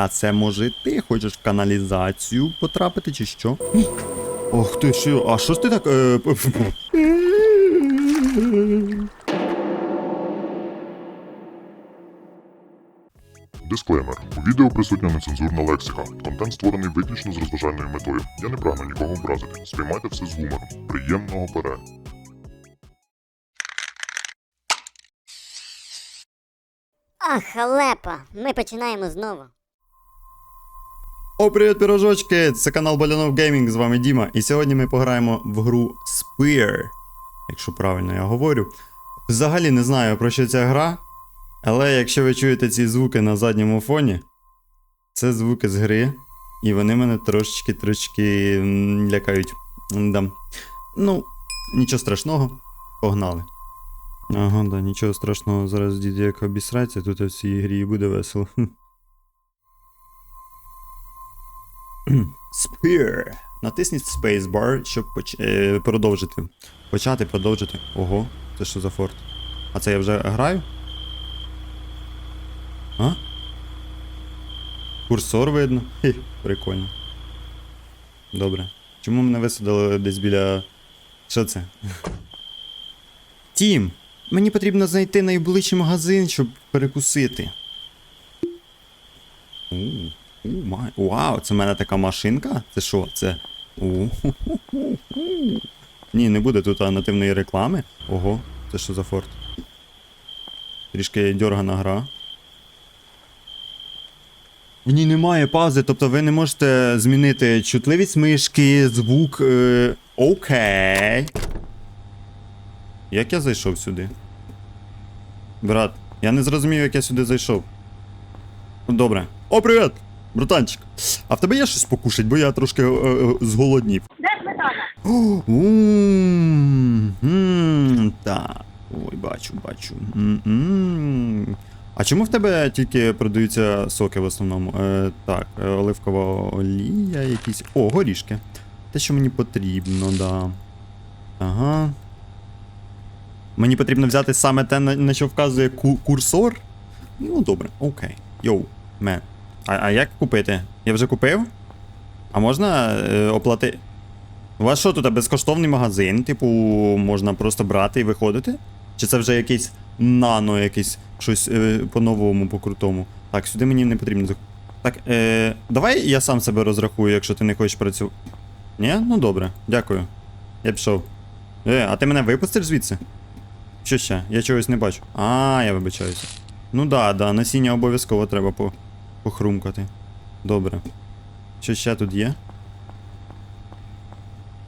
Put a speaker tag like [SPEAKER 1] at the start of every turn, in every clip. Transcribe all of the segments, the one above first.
[SPEAKER 1] А це може ти хочеш в каналізацію потрапити чи що? Ох ти що, а що ж ти так. Е...
[SPEAKER 2] Дисклеймер. У відео присутня нецензурна лексика. Контент створений виключно з розважальною метою. Я не прагну нікого образити. Сприймайте все з гумором. Приємного перегляду.
[SPEAKER 3] Ах, халепа, ми починаємо знову.
[SPEAKER 1] О, привіт, пірожочки! Це канал Балянов Геймінг, з вами Діма. І сьогодні ми пограємо в гру Spear, якщо правильно я говорю. Взагалі не знаю про що ця гра, але якщо ви чуєте ці звуки на задньому фоні, це звуки з гри, і вони мене трошечки трошечки лякають. Да. Ну, нічого страшного, погнали. Ага, да, нічого страшного, зараз дід як обісрається, тут в цій грі і буде весело. Spear. Натисніть Spacebar, щоб поч... е, продовжити. Почати, продовжити. Ого, це що за форт? А це я вже граю? А? Курсор видно. Хі, прикольно. Добре. Чому мене висадили десь біля. Що це? Тім! Мені потрібно знайти найближчий магазин, щоб перекусити. У. Май. Вау, це в мене така машинка? Це що? Це. У-ху-ху-ху-ху. Ні, не буде тут нативної реклами. Ого, це що за форт? Трішки дьоргана гра. В ній немає паузи, тобто ви не можете змінити чутливість мишки, звук. Е... Окей. Як я зайшов сюди? Брат, я не зрозумів, як я сюди зайшов. Добре. О, привіт! Братанчик. А в тебе є щось покушать, бо я трошки е, е, зголоднів.
[SPEAKER 3] Де сметана?
[SPEAKER 1] Так. Ой, бачу, бачу. А чому в тебе тільки продаються соки в основному? Е, так, оливкова олія, якісь. О, горішки. Те, що мені потрібно, да. Ага. Мені потрібно взяти саме те, на, на що вказує курсор. Ну, добре, окей. Йоу, мен. А, а як купити? Я вже купив? А можна е, оплати. У вас що тут безкоштовний магазин? Типу, можна просто брати і виходити? Чи це вже якийсь нано, якийсь щось е, по-новому, по-крутому? Так, сюди мені не потрібно. Так, е, давай я сам себе розрахую, якщо ти не хочеш працювати. Ні? Ну добре, дякую. Я пішов. Е, а ти мене випустиш звідси? Що ще? Я чогось не бачу. А, я вибачаюся. Ну да, да, насіння обов'язково треба по... похрумкати. Добре. Що ще тут є?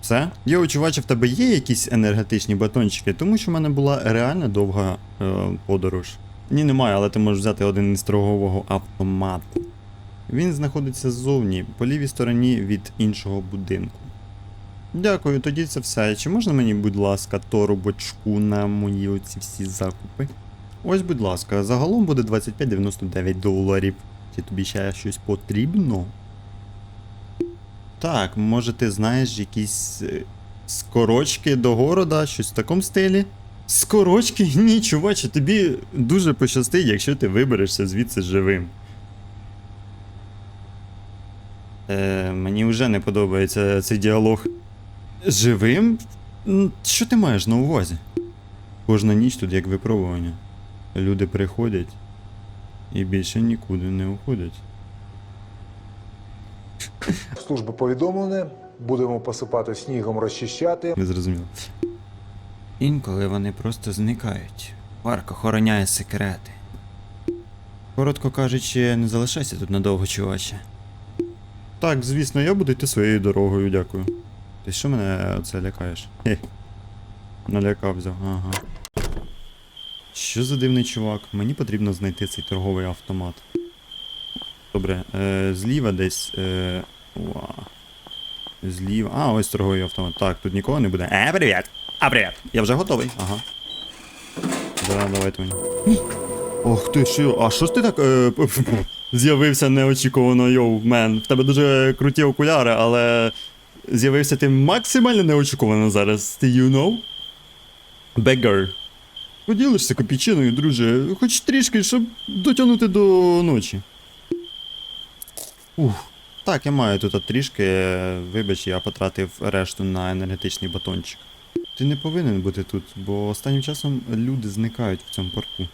[SPEAKER 1] Все? Йоу, чуваче, в тебе є якісь енергетичні батончики, тому що в мене була реально довга е, подорож. Ні, немає, але ти можеш взяти один із торгового автомату. Він знаходиться ззовні, по лівій стороні від іншого будинку. Дякую, тоді це все. Чи можна мені, будь ласка, торбочку на мої оці всі закупи? Ось, будь ласка, загалом буде 25,99 доларів. Чи тобі ще щось потрібно? Так, може ти знаєш якісь е, скорочки до города, щось в такому стилі? Скорочки? Ні, чуваче, тобі дуже пощастить, якщо ти виберешся звідси живим. Е, мені вже не подобається цей діалог. Живим? Що ти маєш на увазі? Кожна ніч тут як випробування. Люди приходять і більше нікуди не уходять.
[SPEAKER 4] Служби повідомлені, будемо посипати снігом, розчищати.
[SPEAKER 1] Не зрозуміло. Інколи вони просто зникають. Парк охороняє секрети. Коротко кажучи, не залишайся тут надовго, чуваче. Так, звісно, я буду йти своєю дорогою, дякую. Ти що мене це лякаєш? Хе. Налякав взяв, ага. Що за дивний чувак? Мені потрібно знайти цей торговий автомат. Добре, е, зліва десь. Е, уа. Зліва. А, ось торговий автомат. Так, тут нікого не буде. Е, привіт! А, привіт! Я вже готовий. Ага. Да, давайте мені. Ох ти що, а що ж ти так е, з'явився неочікувано, йоу, мен. В тебе дуже круті окуляри, але з'явився ти максимально неочікувано зараз. Ти you know? Beggar. Поділишся копійчиною, друже, хоч трішки, щоб дотягнути до ночі. Ух. Так, я маю тут трішки. Вибач, я потратив решту на енергетичний батончик. Ти не повинен бути тут, бо останнім часом люди зникають в цьому парку.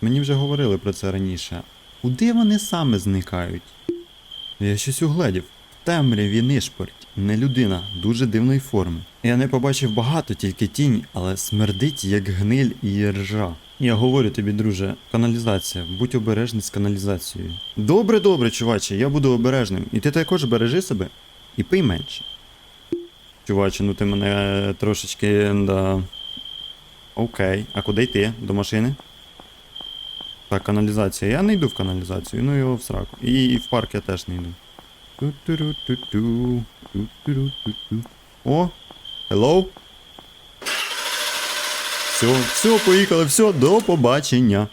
[SPEAKER 1] Мені вже говорили про це раніше. Куди вони саме зникають? Я щось угледів. Темряві нишпорить. Не людина, дуже дивної форми. Я не побачив багато, тільки тінь, але смердить як гниль і ржа. Я говорю тобі, друже, каналізація. Будь обережний з каналізацією. Добре, добре, чуваче, я буду обережним. І ти також бережи себе і пий менше. Чуваче, ну ти мене трошечки. Да... Окей. А куди йти? До машини? Так, каналізація. Я не йду в каналізацію, ну його в сраку. І в парк я теж не йду. Ту-ту-ру-ту-ту. О! Hello? Все, все, поїхали, все, до побачення.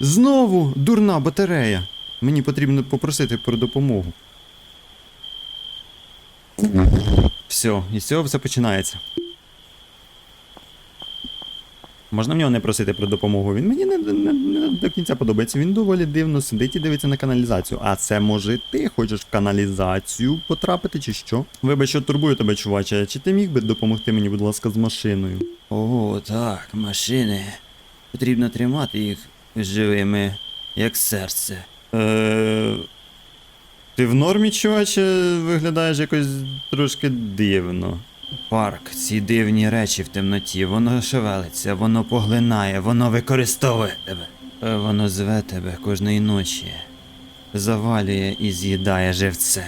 [SPEAKER 1] Знову дурна батарея. Мені потрібно попросити про допомогу. Все, і цього все починається. Можна в нього не просити про допомогу. Він мені не, не, не до кінця подобається. Він доволі дивно сидить і дивиться на каналізацію. А це може ти хочеш в каналізацію потрапити, чи що? Вибач, що турбую тебе, чуваче. Чи ти міг би допомогти мені, будь ласка, з машиною?
[SPEAKER 5] О, так, машини. Потрібно тримати їх живими, як серце.
[SPEAKER 1] Е... Ти в нормі, чуваче, виглядаєш якось трошки дивно.
[SPEAKER 5] Парк, ці дивні речі в темноті, воно шевелиться, воно поглинає, воно використовує тебе. Е, Воно зве тебе кожної ночі, завалює і з'їдає живцем.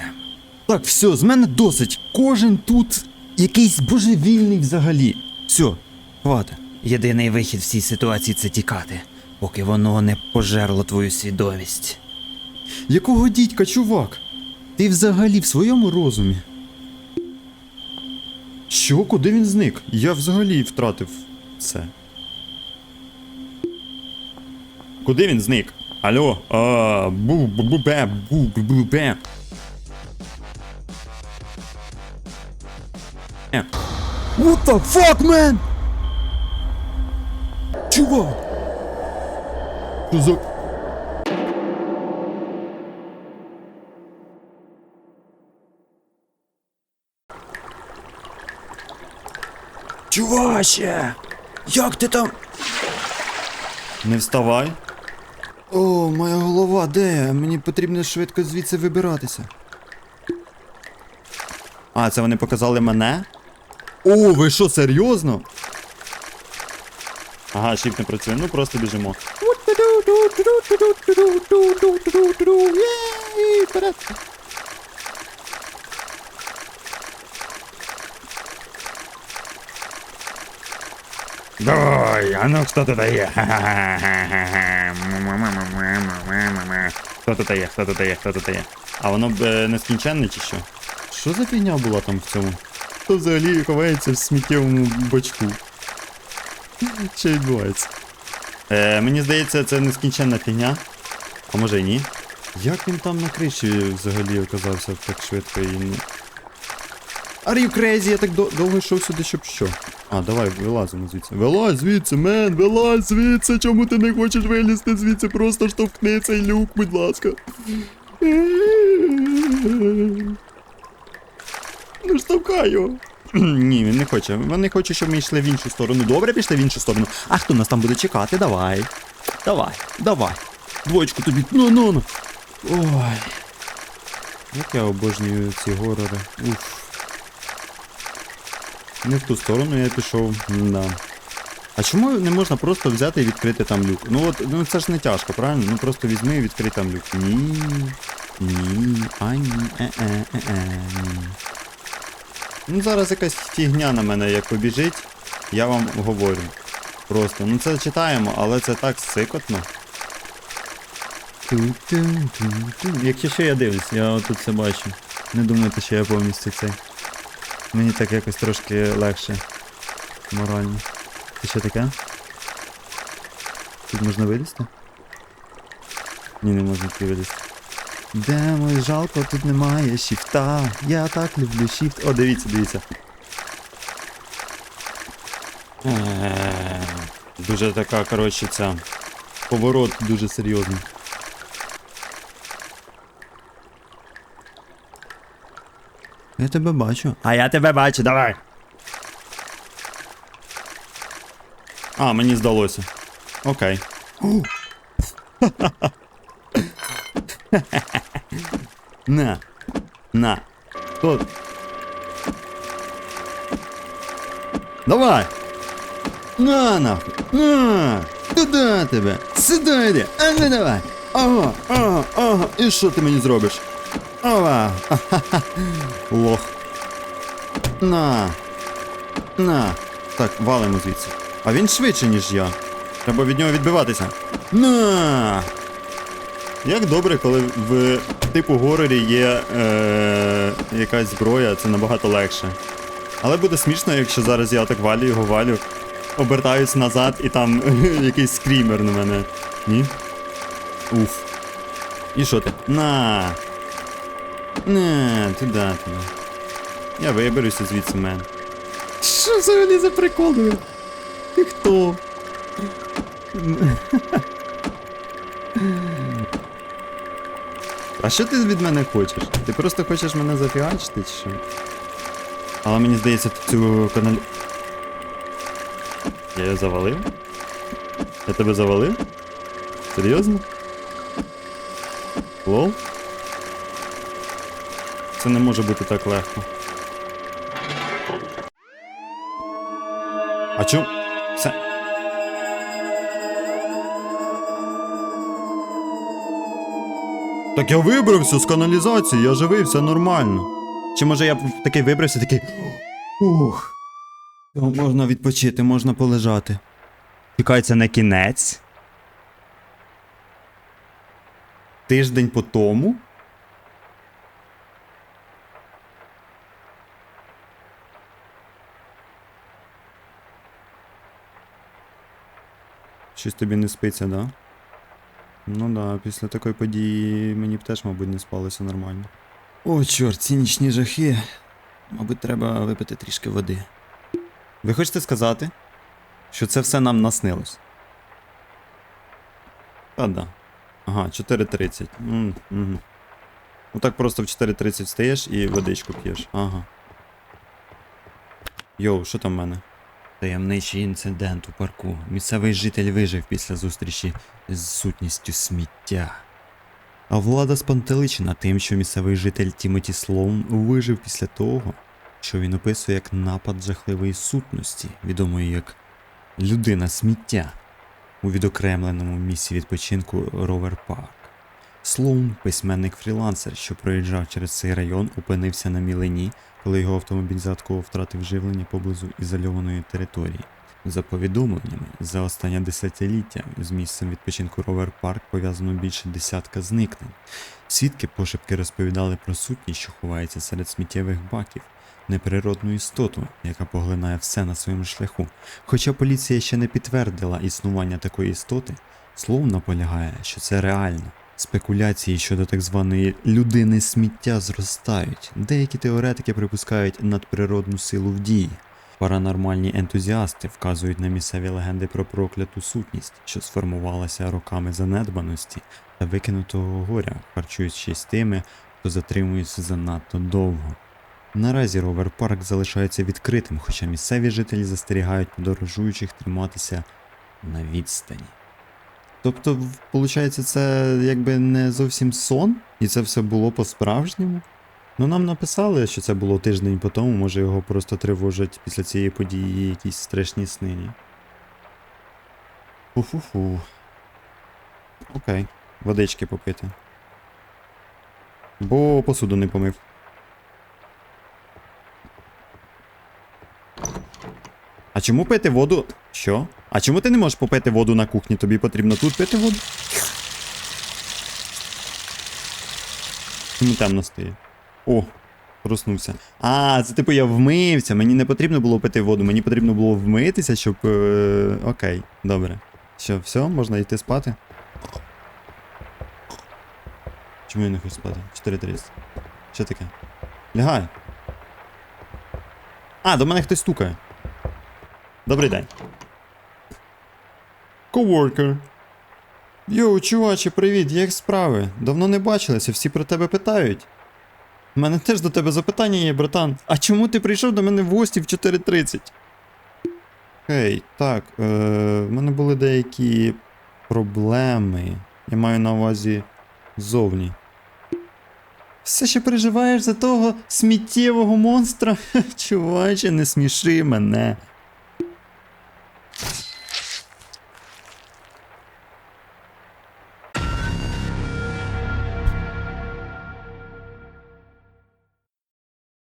[SPEAKER 1] Так, все, з мене досить. Кожен тут якийсь божевільний взагалі. Все, хвата.
[SPEAKER 5] Єдиний вихід в цій ситуації це тікати, поки воно не пожерло твою свідомість.
[SPEAKER 1] Якого дідька, чувак? Ти взагалі в своєму розумі? Що, куди він зник? Я взагалі втратив це. Куди він зник? Алло, а, бу бу бу бе бу бу бу бе. Е. What the fuck, man? Чувак! Що за...
[SPEAKER 5] Чуваче! Як ти там?
[SPEAKER 1] Не вставай. О, моя голова, де? Мені потрібно швидко звідси вибиратися. А, це вони показали мене? О, ви що, серйозно? Ага, шифт не працює, ну просто біжимо. Вперед.
[SPEAKER 6] Давай, а ну хто тут є? Хто тут є, хто тут є, хто тут є?
[SPEAKER 1] А воно б е, нескінченне чи що? Що за фігня була там в цьому? Хто взагалі ховається в сміттєвому бачку? Що відбувається? Е, мені здається, це нескінченна фігня. А може і ні? Як він там на криші взагалі оказався так швидко і. Are you crazy? Я так до- довго йшов сюди, щоб що? А, давай, вилазимо звідси. Вилазь звідси, мен, вилазь звідси. Чому ти не хочеш вилізти звідси? Просто штовхни цей люк, будь ласка. Ну штовхай його. Ні, він не хоче. Вони хочуть, щоб ми йшли в іншу сторону. Добре, пішли в іншу сторону. А хто нас там буде чекати? Давай. Давай, давай. Двоєчку тобі. Ну, ну, ну. Ой. Як я обожнюю ці горори. Уф. Не в ту сторону я пішов. Да. А чому не можна просто взяти і відкрити там люк? Ну от ну це ж не тяжко, правильно? Ну просто візьми і відкрий там люк. Ні. Ні. А ні. Е-е-е-е. Ну зараз якась фігня на мене як побіжить, я вам говорю. Просто. Ну це читаємо, але це так сикотно. Ту-ту-ту-ту. Якщо що я дивлюсь, я тут це бачу. Не думайте, що я повністю цей. Мені так якось трошки легше. Морально. Це що таке? Тут можна вилізти? Ні, не можна тут вилізти. Де мой жалко, тут немає шіфта. Я так люблю шіфт. О, дивіться, дивіться. Дуже така, коротше, ця. Поворот дуже серйозний. Я тебе бачу. А я тебе бачу, давай. А, мені здалося. Окей. На. На. Тут. Давай. На, нахуй. На. Туда тебе. Сюди. А ну давай. Ага, ага, ага. І що ти мені зробиш? Ова. Лох. На. На. Так, валимо звідси. А він швидше, ніж я. Треба від нього відбиватися. На. Як добре, коли в типу горорі є е, якась зброя, це набагато легше. Але буде смішно, якщо зараз я так валю його валю, обертаюсь назад і там якийсь скрімер на мене. Ні? Уф. І що ти? На. На, туди, туди. Я виберуся звідси, мен. Що взагалі за прикол? Ти хто? А що ти від мене хочеш? Ти просто хочеш мене зафігачити чи що? Але мені здається, ти цю каналі. Я її завалив? Я тебе завалив? Серйозно? Лол? Це не може бути так легко. А чому? Це. Так я вибрався з каналізації, я живий, все нормально. Чи може я такий вибрався, такий. Ух. Можна відпочити, можна полежати. Це не кінець. Тиждень по тому. Щось тобі не спиться, да? Ну да, після такої події мені б теж, мабуть, не спалося нормально. О, чорт, ці нічні жахи. Мабуть, треба випити трішки води. Ви хочете сказати, що це все нам наснилось? Та да. Ага, 4.30. М, Угу. Ну так просто в 4.30 встаєш і водичку п'єш. Ага. Йоу, що там в мене? Таємничий інцидент у парку. Місцевий житель вижив після зустрічі з сутністю сміття. А влада спантеличена тим, що місцевий житель Тімоті Слоун вижив після того, що він описує як напад жахливої сутності, відомої як людина сміття, у відокремленому місці відпочинку Ровер Парк. Слоун, письменник-фрілансер, що проїжджав через цей район, опинився на мілині, коли його автомобіль загадково втратив живлення поблизу ізольованої території. За повідомленнями, за останнє десятиліття з місцем відпочинку Ровер Парк пов'язано більше десятка зникнень. Свідки пошепки розповідали про сутність, що ховається серед сміттєвих баків, неприродну істоту, яка поглинає все на своєму шляху. Хоча поліція ще не підтвердила існування такої істоти, Слоун наполягає, що це реально. Спекуляції щодо так званої людини сміття зростають. Деякі теоретики припускають надприродну силу в дії. Паранормальні ентузіасти вказують на місцеві легенди про прокляту сутність, що сформувалася роками занедбаності та викинутого горя, харчуючись тими, хто затримується занадто довго. Наразі ровер парк залишається відкритим, хоча місцеві жителі застерігають подорожуючих триматися на відстані. Тобто, виходить, це якби не зовсім сон, і це все було по-справжньому. Ну, нам написали, що це було тиждень по тому, може його просто тривожать після цієї події якісь страшні снині. Фу-фу-фу. Окей, водички попити. Бо посуду не помив. А чому пити воду? Що? А чому ти не можеш попити воду на кухні? Тобі потрібно тут пити воду? Чому темно стає? О, проснувся. А, це типу я вмився. Мені не потрібно було пити воду, мені потрібно було вмитися, щоб. Е... Окей, добре. Що, все, можна йти спати? Чому я не хочу спати? 4.30. Що таке? Лягай. А, до мене хтось стукає. Добрий день. Коворкер. Йоу, чуваче, привіт, як справи? Давно не бачилися, всі про тебе питають. У мене теж до тебе запитання є, братан. А чому ти прийшов до мене в гості в 4.30? Хей, так, е, в мене були деякі проблеми. Я маю на увазі зовні. Все ще переживаєш за того сміттєвого монстра? Чуваче, не сміши мене.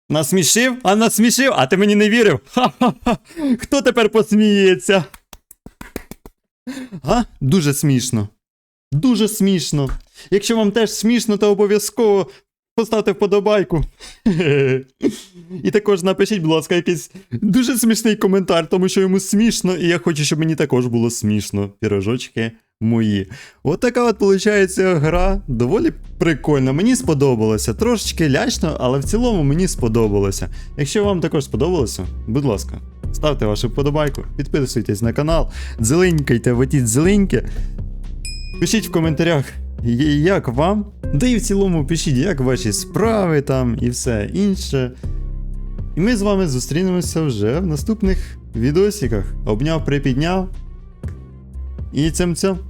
[SPEAKER 1] Насмішив? А насмішив? А ти мені не вірив? Ха-ха-ха. Хто тепер посміється? А? Дуже смішно. Дуже смішно. Якщо вам теж смішно, то обов'язково поставте вподобайку. І також напишіть, будь ласка, якийсь дуже смішний коментар, тому що йому смішно, і я хочу, щоб мені також було смішно. Пірожочки мої. От така от виходить гра. Доволі прикольна. Мені сподобалося. Трошечки лячно, але в цілому мені сподобалося. Якщо вам також сподобалося, будь ласка, ставте вашу вподобайку, підписуйтесь на канал, дзеленькайте, вотіть зеленьки. Пишіть в коментарях, як вам. Да і в цілому пишіть, як ваші справи там і все інше. І ми з вами зустрінемося вже в наступних відосиках. Обняв, припідняв. І цим цим.